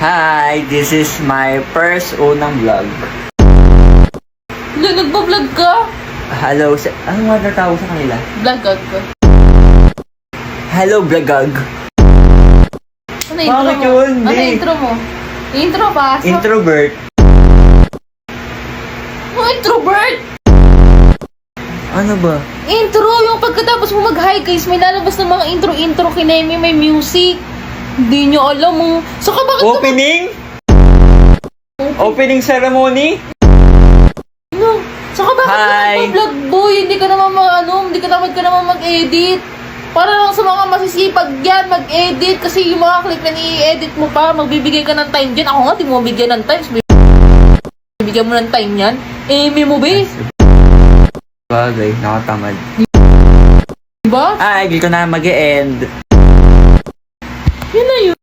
Hi, this is my first unang vlog. Hindi, nagbablog ka? Hello, sa... Ano nga natawag sa kanila? Vlogag ka. Hello, vlogag. Ano intro Bakit mo? yun? Ano Hindi. intro mo? Intro pa? So, Introvert. Ano introvert? Ano ba? Intro, yung pagkatapos mo mag-hi guys, may lalabas ng mga intro-intro kinemi, may music. Hindi nyo alam mo. Saka bakit Opening? Opening ceremony? Ano? Saka bakit Hi. ka vlog boy? Hindi ka naman mag, ano, hindi ka naman ka naman mag-edit. Para lang sa mga masisipag yan, mag-edit. Kasi yung mga clip na i-edit mo pa, magbibigay ka ng time dyan. Ako nga, di mo mabigyan ng time. Sabi- Bibigyan mo ng time yan. Eh, may mo ba eh? Bagay, nakatamad. Diba? Ah, dito na mag-e-end. Yun na yun.